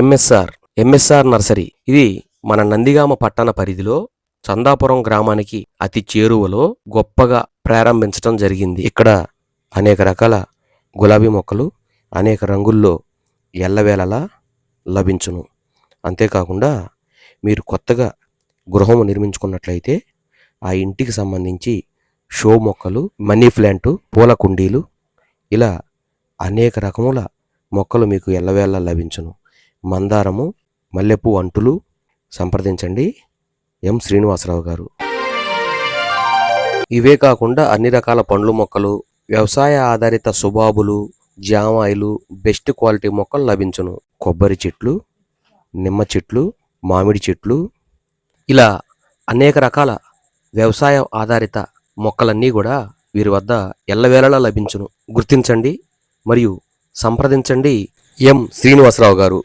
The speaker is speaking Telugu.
MSR MSR nursery. ఇది మన నందిగామ పట్టణ పరిధిలో చందాపురం గ్రామానికి అతి చేరువలో గొప్పగా ప్రారంభించడం జరిగింది. ఇక్కడ అనేక రకాల గులాబీ మొక్కలు అనేక రంగుల్లో ఎల్లవేళలా లభించును. అంతేకాకుండా మీరు కొత్తగా గృహము నిర్మించుకున్నట్లయితే ఆ ఇంటికి సంబంధించి షో మొక్కలు మనీ ప్లాంటు పూల కుండీలు ఇలా అనేక రకముల మొక్కలు మీకు ఎల్లవేళ లభించును. మందారము మల్లెపూ అంటులు సంప్రదించండి. ఎం శ్రీనివాసరావు గారు. ఇవే కాకుండా అన్ని రకాల పండ్లు మొక్కలు వ్యవసాయ ఆధారిత సుబాబులు జామాయిలు బెస్ట్ క్వాలిటీ మొక్కలు లభించును. కొబ్బరి చెట్లు నిమ్మ చెట్లు మామిడి చెట్లు ఇలా అనేక రకాల వ్యవసాయ ఆధారిత మొక్కలన్నీ కూడా వీరి వద్ద ఎల్లవేళలా లభించును. గుర్తించండి మరియు సంప్రదించండి. ఎం శ్రీనివాసరావు గారు.